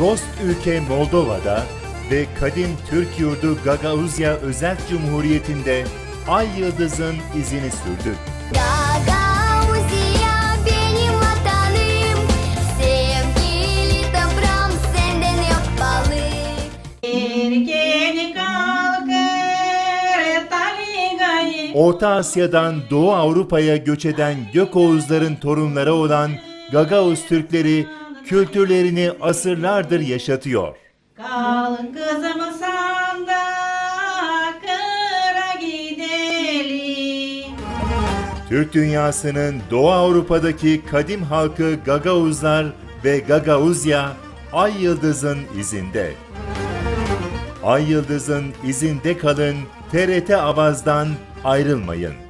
dost ülke Moldova'da ve kadim Türk yurdu Gagauzya Özel Cumhuriyeti'nde Ay Yıldız'ın izini sürdü. Gagauzya benim vatanım Sevgili toprağım senden taligayı Orta Asya'dan Doğu Avrupa'ya göç eden Gökoğuzların torunları olan Gagauz Türkleri kültürlerini asırlardır yaşatıyor. Kalk kızım sanda kıra gidelim Türk dünyasının Doğu Avrupa'daki kadim halkı Gagauzlar ve Gagauzya Ay Yıldız'ın izinde. Ay Yıldız'ın izinde kalın TRT Avaz'dan ayrılmayın.